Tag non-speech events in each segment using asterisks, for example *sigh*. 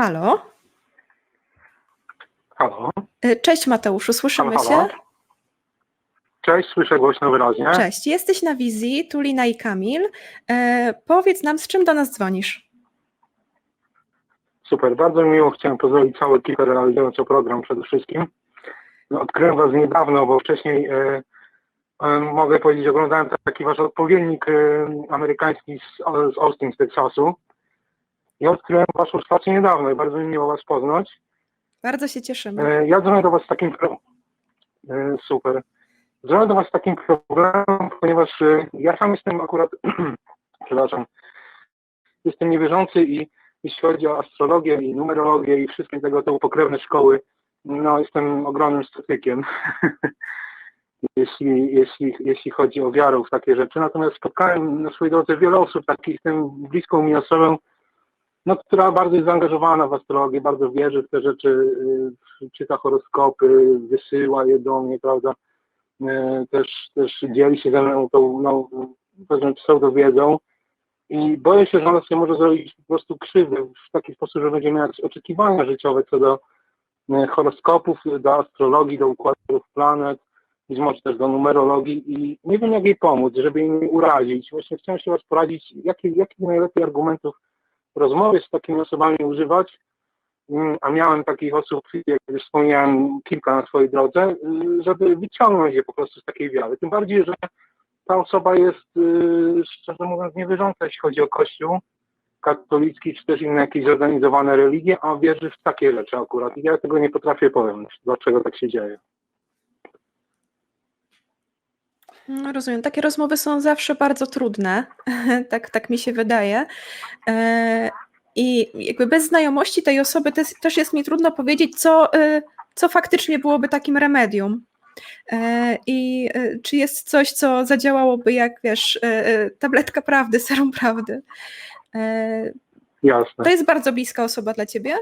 Halo? Halo. E, Cześć Mateuszu, słyszymy Halo, halo. się? Cześć, słyszę głośno wyraźnie. Cześć, jesteś na wizji, Tulina i Kamil. E, powiedz nam, z czym do nas dzwonisz? Super, bardzo mi miło. Chciałem pozdrowić całą ekipę realizującą program przede wszystkim. No, odkryłem Was niedawno, bo wcześniej e, e, mogę powiedzieć, oglądałem taki Wasz odpowiednik e, amerykański z, z Austin, z Teksasu. I odkryłem Waszą stację niedawno i bardzo mi miło Was poznać. Bardzo się cieszymy. E, Ja dzwonię do Was z takim e, super. Dzwonię do Was z takim problemem, ponieważ e, ja sam jestem akurat, *clears throat* przepraszam, jestem niewierzący i jeśli chodzi o astrologię i numerologię i wszystkie tego typu pokrewne szkoły, no jestem ogromnym sceptykiem, *laughs* jeśli, jeśli, jeśli chodzi o wiarę w takie rzeczy. Natomiast spotkałem na swojej drodze wiele osób, takich tym bliską mi osobą, no, która bardzo jest zaangażowana w astrologię, bardzo wierzy w te rzeczy, y, czyta horoskopy, wysyła je do mnie, prawda, Y, też, też dzieli się ze mną tą, no, powiedzmy, pseudowiedzą. I boję się, że ona sobie może zrobić po prostu krzywdę w taki sposób, że będzie miała jakieś oczekiwania życiowe co do y, horoskopów, do astrologii, do układów planet, być może też do numerologii. I nie wiem jak jej pomóc, żeby jej nie urazić. Właśnie chciałem się Was poradzić, jakich jakich najlepiej argumentów rozmowie z takimi osobami używać, Mm, a miałem takich osób, jak już wspomniałem, kilka na swojej drodze, y, żeby wyciągnąć je po prostu z takiej wiary. Tym bardziej, że ta osoba jest, y, szczerze mówiąc, niewierząca, jeśli chodzi o Kościół katolicki, czy też inne jakieś zorganizowane religie, a wierzy w takie rzeczy akurat. I ja tego nie potrafię pojąć, dlaczego tak się dzieje. No, rozumiem, takie rozmowy są zawsze bardzo trudne, *laughs* tak, tak mi się wydaje. E, I jakby bez znajomości tej osoby też, też jest mi trudno powiedzieć, co, e, co faktycznie byłoby takim remedium. E, I czy jest coś, co zadziałałoby jak, wiesz, tabletka prawdy, *laughs* serum prawdy. Jasne. To jest bardzo bliska osoba dla ciebie?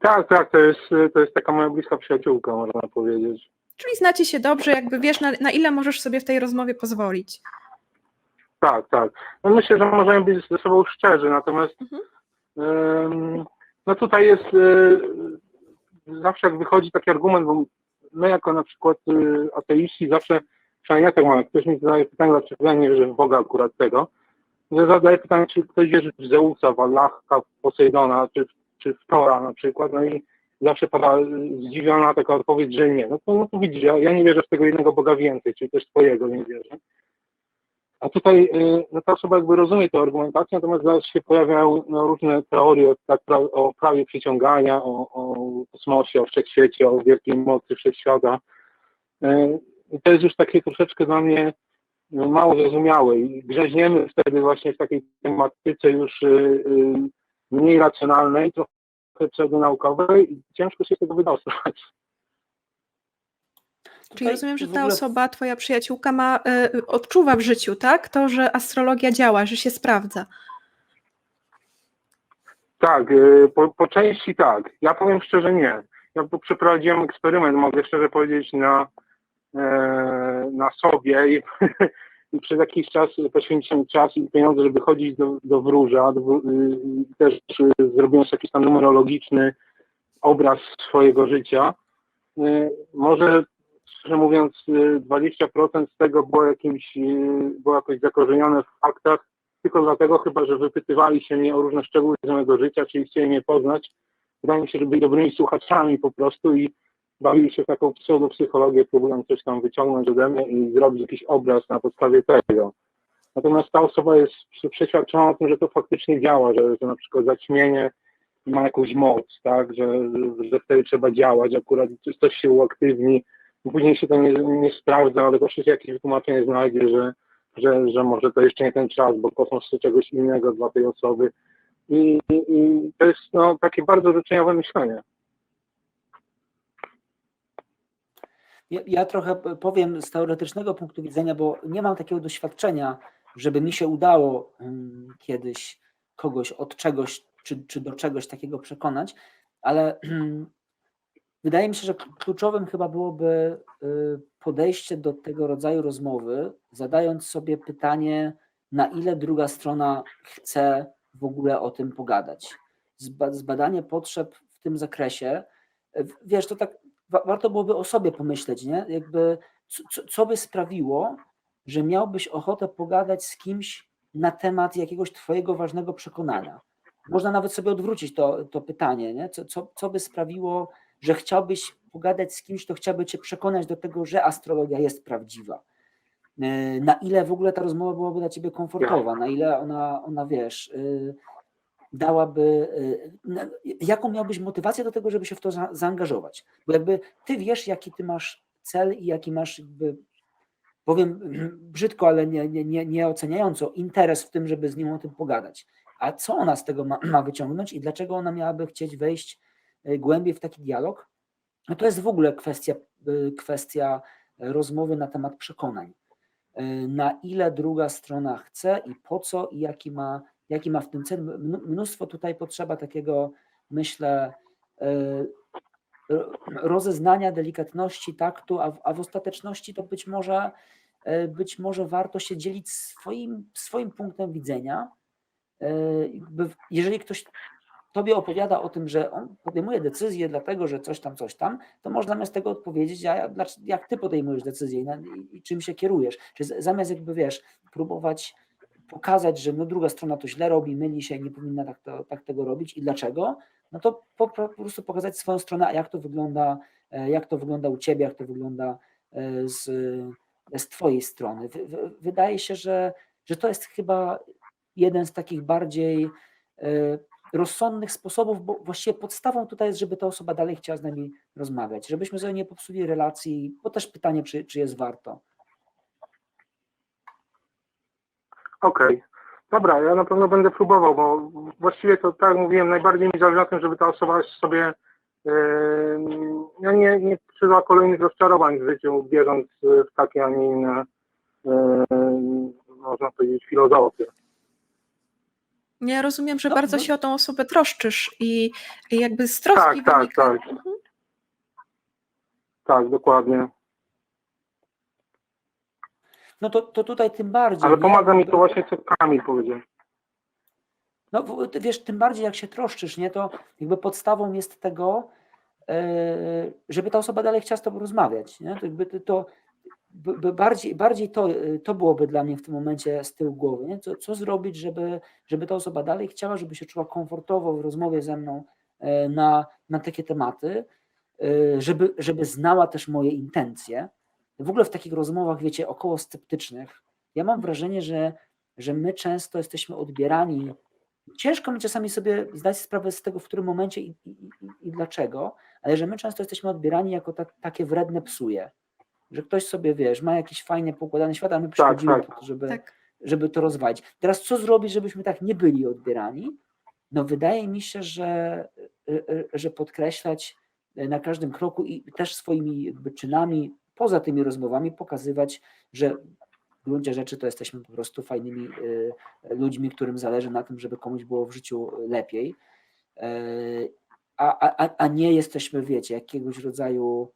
Tak, tak, to jest, to jest taka moja bliska przyjaciółka, można powiedzieć. Czyli znacie się dobrze, jakby wiesz, na, na ile możesz sobie w tej rozmowie pozwolić. Tak, tak. No myślę, że możemy być ze sobą szczerzy, natomiast Mhm. no tutaj jest e, zawsze jak wychodzi taki argument, bo my jako na przykład e, ateiści zawsze, przynajmniej ja tak mam, jak ktoś mi zadaje pytanie, dlaczego ja nie wierzę w Boga akurat tego, że zadaję pytanie, czy ktoś wierzy w Zeusa, w Allaha, w Posejdona, czy, czy w Tora na przykład, no i zawsze pada zdziwiona taka odpowiedź, że nie. No to, no to widzisz, ja, ja nie wierzę w tego jednego Boga więcej, czyli też twojego nie wierzę. A tutaj y, no, ta osoba jakby rozumie tę argumentację, natomiast zaraz się pojawiają no, różne teorie tak, o prawie przyciągania, o, o kosmosie, o wszechświecie, o wielkiej mocy wszechświata. Y, I to jest już takie troszeczkę dla mnie no, mało zrozumiałe i grzeźniemy wtedy właśnie w takiej tematyce już y, mniej racjonalnej, trochę pseudonaukowej i ciężko się z tego wydostać. Czyli Tutaj rozumiem, że ta ogóle- osoba, twoja przyjaciółka ma, y, odczuwa w życiu, tak? To, że astrologia działa, że się sprawdza. Tak, y, po, po części tak. Ja powiem szczerze nie. Ja przeprowadziłem eksperyment, mogę szczerze powiedzieć, na, e, na sobie i *laughs* przez jakiś czas poświęciłem czas i pieniądze, żeby chodzić do, do wróża. Do, y, też y, zrobiłem jakiś tam numerologiczny obraz swojego życia. Y, może, szczerze mówiąc, y, 20% z tego było jakimś, było jakoś zakorzenione w faktach, tylko dlatego chyba, że wypytywali się mnie o różne szczegóły z mojego życia, czyli chcieli mnie poznać. Wydaje mi się, że byli dobrymi słuchaczami po prostu i bawili się w taką pseudopsychologię, próbując coś tam wyciągnąć ode mnie i zrobić jakiś obraz na podstawie tego. Natomiast ta osoba jest przeświadczona o tym, że to faktycznie działa, że, że na przykład zaćmienie ma jakąś moc, tak, że, że wtedy trzeba działać, akurat coś, się uaktywni, później się to nie, nie sprawdza, ale zawsze się jakieś wytłumaczenie znajdzie, że że, że może to jeszcze nie ten czas, bo kosmos chce czegoś innego dla tej osoby. I, i, i to jest no, takie bardzo życzeniowe myślenie. Ja, ja trochę powiem z teoretycznego punktu widzenia, bo nie mam takiego doświadczenia, żeby mi się udało kiedyś kogoś od czegoś czy, czy do czegoś takiego przekonać, ale wydaje mi się, że kl- kluczowym chyba byłoby y, podejście do tego rodzaju rozmowy, zadając sobie pytanie, na ile druga strona chce w ogóle o tym pogadać. zba, zbadanie potrzeb w tym zakresie, wiesz, to tak wa, warto byłoby o sobie pomyśleć, nie? Jakby co, co- by sprawiło, że miałbyś ochotę pogadać z kimś na temat jakiegoś twojego ważnego przekonania. Można nawet sobie odwrócić to, to pytanie, nie? Co, co, co by sprawiło, że chciałbyś pogadać z kimś, kto chciałby cię przekonać do tego, że astrologia jest prawdziwa. E, Na ile w ogóle ta rozmowa byłaby dla ciebie komfortowa, na ile ona, ona wiesz, y, dałaby, y, jaką miałbyś motywację do tego, żeby się w to za, zaangażować. Bo jakby ty wiesz, jaki ty masz cel i jaki masz jakby, powiem *clears throat* brzydko, ale nie, nie, nie, nie oceniająco, interes w tym, żeby z nim o tym pogadać. A co ona z tego ma, *clears throat* ma wyciągnąć i dlaczego ona miałaby chcieć wejść y, głębiej w taki dialog? No to jest w ogóle kwestia, y, kwestia rozmowy na temat przekonań. Na ile druga strona chce i po co i jaki ma, jaki ma w tym cel. Mn- Mnóstwo tutaj potrzeba takiego, myślę, ro- rozeznania, delikatności, taktu, a w, a w ostateczności to być może, y, być może warto się dzielić swoim, swoim punktem widzenia. W- Jeżeli ktoś tobie opowiada o tym, że on podejmuje decyzję dlatego, że coś tam, coś tam, to można zamiast tego odpowiedzieć, a jak ty podejmujesz decyzję i, i, czym się kierujesz. Czy zamiast jakby, wiesz, próbować pokazać, że no druga strona to źle robi, myli się nie powinna tak, to, tak tego robić i dlaczego, no to po, po, prostu pokazać swoją stronę, a jak to wygląda, e, jak to wygląda u ciebie, jak to wygląda e, z, z twojej strony. Wy, wy, wydaje się, że, że to jest chyba jeden z takich bardziej e, rozsądnych sposobów, bo właściwie podstawą tutaj jest, żeby ta osoba dalej chciała z nami rozmawiać, żebyśmy sobie nie popsuli relacji, bo też pytanie, czy, czy jest warto. Okej. Dobra, ja na pewno będę próbował, bo właściwie to tak jak mówiłem, najbardziej mi zależy na tym, żeby ta osoba sobie yy, no nie, nie przeżyła kolejnych rozczarowań w życiu, wierząc w takie, a nie inne, yy, można powiedzieć, filozofie. Ja rozumiem, że No, bardzo no. się o tą osobę troszczysz i, i jakby z troski Tak, tak, wynika... tak. Mhm. Tak, dokładnie. No to, to tutaj tym bardziej. Ale nie? pomaga mi Bo- to właśnie, co Kamil powiedział. No wiesz, tym bardziej jak się troszczysz, nie, to jakby podstawą jest tego, e, żeby ta osoba dalej chciała z tobą rozmawiać, nie? To jakby to bardziej, bardziej to, e, to byłoby dla mnie w tym momencie z tyłu głowy, nie? Co, co zrobić, żeby, żeby ta osoba dalej chciała, żeby się czuła komfortowo w rozmowie ze mną e, na, na takie tematy, żeby, żeby znała też moje intencje. W ogóle w takich rozmowach, wiecie, około sceptycznych, ja mam wrażenie, że, że my często jesteśmy odbierani ciężko mi czasami sobie zdać sprawę z tego, w którym momencie i, i, i, i dlaczego, ale że my często jesteśmy odbierani jako ta, takie wredne psuje. Że ktoś sobie, wiesz, ma jakiś fajnie poukładany świat, a my przychodzimy tak. po to, żeby, Tak. żeby to rozwalić. Teraz co zrobić, żebyśmy tak nie byli odbierani? No wydaje mi się, że, y, y, że podkreślać na każdym kroku i też swoimi jakby czynami, poza tymi rozmowami, pokazywać, że w gruncie rzeczy to jesteśmy po prostu fajnymi y, ludźmi, którym zależy na tym, żeby komuś było w życiu lepiej, Y, a, a, a- nie jesteśmy, wiecie, jakiegoś rodzaju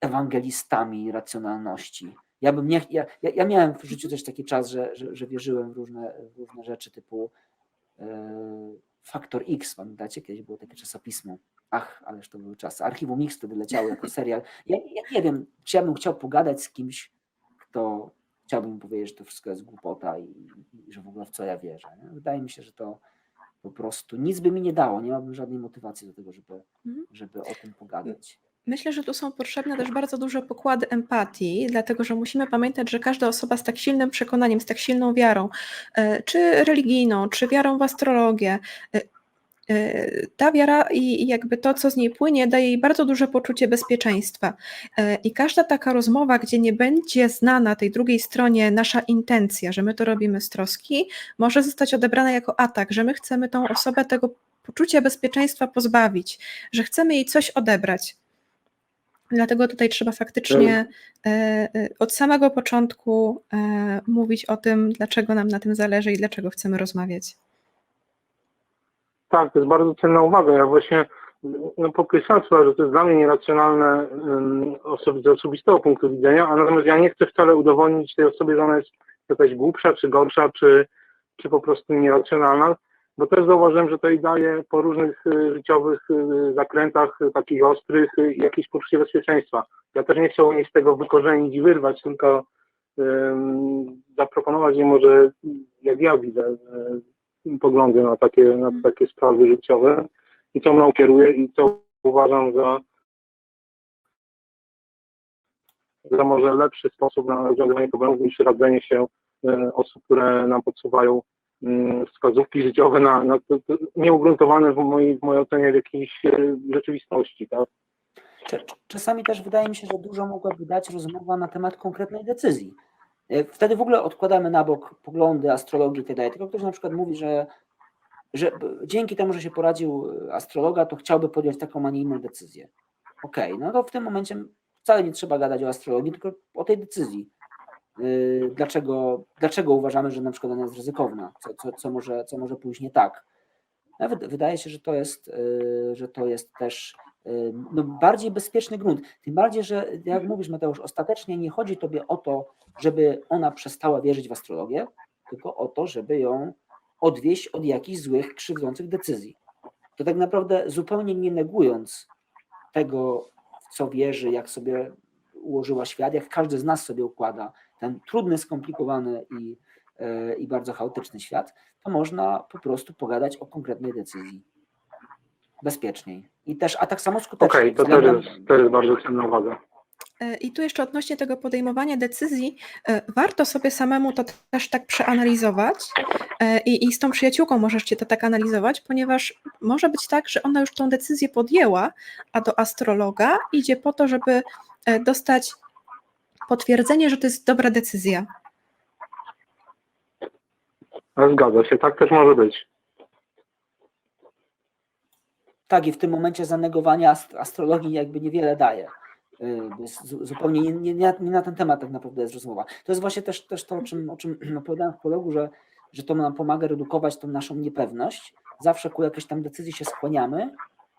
ewangelistami racjonalności. Ja bym nie, ja, ja miałem w życiu też taki czas, że, że, że wierzyłem w różne, w różne rzeczy typu e, Faktor X, pamiętacie? Kiedyś było takie czasopismo. Ach, ależ to były czasy. Archiwum X wtedy leciało jako serial. Ja, ja nie wiem, czy ja bym chciał pogadać z kimś, kto chciałbym mu powiedzieć, że to wszystko jest głupota i, i że w ogóle w co ja wierzę. Nie? Wydaje mi się, że to po prostu nic by mi nie dało. Nie miałbym żadnej motywacji do tego, żeby, Mhm. żeby o tym pogadać. Myślę, że tu są potrzebne też bardzo duże pokłady empatii, dlatego że musimy pamiętać, że każda osoba z tak silnym przekonaniem, z tak silną wiarą, e, czy religijną, czy wiarą w astrologię, e, ta wiara i jakby to, co z niej płynie, daje jej bardzo duże poczucie bezpieczeństwa. E, I każda taka rozmowa, gdzie nie będzie znana tej drugiej stronie nasza intencja, że my to robimy z troski, może zostać odebrana jako atak, że my chcemy tą osobę tego poczucia bezpieczeństwa pozbawić, że chcemy jej coś odebrać. Dlatego tutaj trzeba faktycznie e, e, od samego początku e, mówić o tym, dlaczego nam na tym zależy i dlaczego chcemy rozmawiać. Tak, to jest bardzo cenna uwaga. Ja właśnie no, podkreślam że to jest dla mnie nieracjonalne um, osobi- z osobistego punktu widzenia, a natomiast ja nie chcę wcale udowodnić tej osobie, że ona jest jakaś głupsza, czy gorsza, czy, czy po prostu nieracjonalna. bo też zauważyłem, że to jej daje po różnych y, życiowych y, zakrętach y, takich ostrych jakieś poczucie bezpieczeństwa. Ja też nie chciałbym jej z tego wykorzenić i wyrwać, tylko ym, zaproponować jej może, jak ja widzę, poglądy na takie, na takie sprawy życiowe i co mną kieruje i co uważam za, za może lepszy sposób na rozwiązywanie problemów niż radzenie się e, osób, które nam podsuwają mm, wskazówki życiowe na, na to, to nieugruntowane w mojej, w mojej ocenie w jakiejś e, rzeczywistości, tak? Czasami też wydaje mi się, że dużo mogłaby dać rozmowa na temat konkretnej decyzji. E, Wtedy w ogóle odkładamy na bok poglądy, astrologii itd. Tylko ktoś na przykład mówi, że, że dzięki temu, że się poradził e, astrologa, to chciałby podjąć taką, a nie inną decyzję. Okej, no to w tym momencie wcale nie trzeba gadać o astrologii, tylko o tej decyzji. Yy, Dlaczego, dlaczego uważamy, że na przykład ona jest ryzykowna, co, co, co, może, co może pójść nie tak. Wyd- Wydaje się, że to jest, że to jest też no, bardziej bezpieczny grunt. Tym bardziej, że jak mówisz, Mateusz, ostatecznie nie chodzi tobie o to, żeby ona przestała wierzyć w astrologię, tylko o to, żeby ją odwieść od jakichś złych, krzywdzących decyzji. To tak naprawdę zupełnie nie negując tego, w co wierzy, jak sobie ułożyła świat, jak każdy z nas sobie układa ten trudny, skomplikowany i, e, i bardzo chaotyczny świat, to można po prostu pogadać o konkretnej decyzji. Bezpieczniej. I też, a tak samo skutecznie. Okej, to też jest, to jest bardzo cenna uwaga. E, I tu jeszcze odnośnie tego podejmowania decyzji, e, warto sobie samemu to też tak przeanalizować e, i, i z tą przyjaciółką możecie to tak analizować, ponieważ może być tak, że ona już tą decyzję podjęła, a do astrologa idzie po to, żeby dostać potwierdzenie, że to jest dobra decyzja. Zgadza się, tak też może być. Tak, i w tym momencie zanegowanie ast- astrologii jakby niewiele daje. Zu- zupełnie nie, nie, nie nie na ten temat tak naprawdę jest rozmowa. To jest właśnie też, też to, o czym, o czym *clears throat* opowiadałem w prologu, że, że to nam pomaga redukować tą naszą niepewność. Zawsze ku jakiejś tam decyzji się skłaniamy.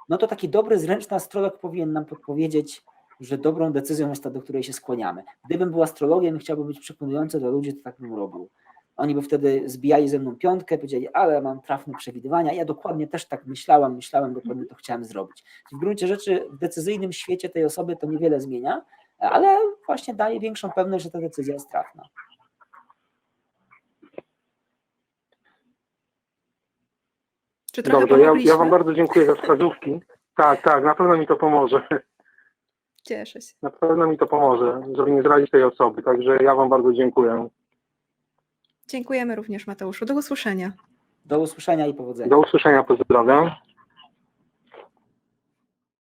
No to taki dobry, zręczny astrolog powinien nam podpowiedzieć, że dobrą decyzją jest ta, do której się skłaniamy. Gdybym był astrologiem i chciałbym być przekonujący dla ludzi, to tak bym robił. Oni by wtedy zbijali ze mną piątkę, powiedzieli, ale mam trafne przewidywania. Ja dokładnie też tak myślałam, myślałem, dokładnie to chciałem zrobić. W gruncie rzeczy w decyzyjnym świecie tej osoby to niewiele zmienia, ale właśnie daje większą pewność, że ta decyzja jest trafna. Czy Dobrze, ja, ja Wam bardzo dziękuję za wskazówki. Tak, tak, na pewno mi to pomoże. Cieszę się. Na pewno mi to pomoże, żeby nie zrazić tej osoby. Także ja Wam bardzo dziękuję. Dziękujemy również Mateuszu. Do usłyszenia. Do usłyszenia i powodzenia. Do usłyszenia, pozdrawiam.